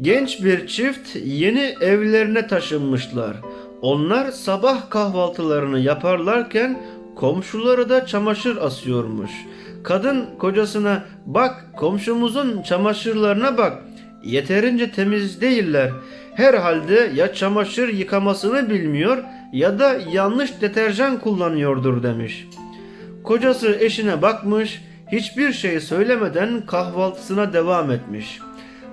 Genç bir çift yeni evlerine taşınmışlar. Onlar sabah kahvaltılarını yaparlarken komşuları da çamaşır asıyormuş. Kadın kocasına bak komşumuzun çamaşırlarına bak yeterince temiz değiller. Herhalde ya çamaşır yıkamasını bilmiyor ya da yanlış deterjan kullanıyordur demiş. Kocası eşine bakmış, hiçbir şey söylemeden kahvaltısına devam etmiş.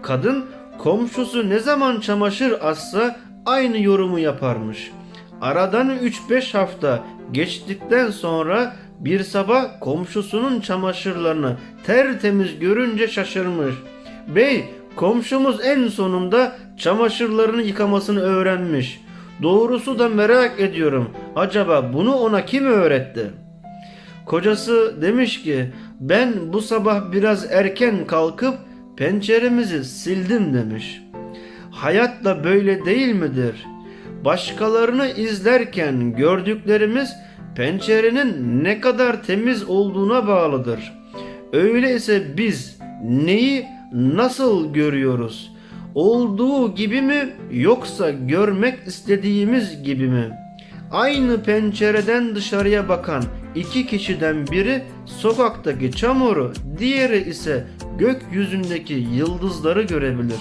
Kadın komşusu ne zaman çamaşır assa aynı yorumu yaparmış. Aradan 3-5 hafta geçtikten sonra bir sabah komşusunun çamaşırlarını tertemiz görünce şaşırmış. Bey, komşumuz en sonunda çamaşırlarını yıkamasını öğrenmiş. Doğrusu da merak ediyorum. Acaba bunu ona kim öğretti?'' Kocası demiş ki ben bu sabah biraz erken kalkıp penceremizi sildim demiş. Hayat da böyle değil midir? Başkalarını izlerken gördüklerimiz pencerenin ne kadar temiz olduğuna bağlıdır. Öyleyse biz neyi nasıl görüyoruz? Olduğu gibi mi yoksa görmek istediğimiz gibi mi? Aynı pencereden dışarıya bakan iki kişiden biri sokaktaki çamuru, diğeri ise gökyüzündeki yıldızları görebilir.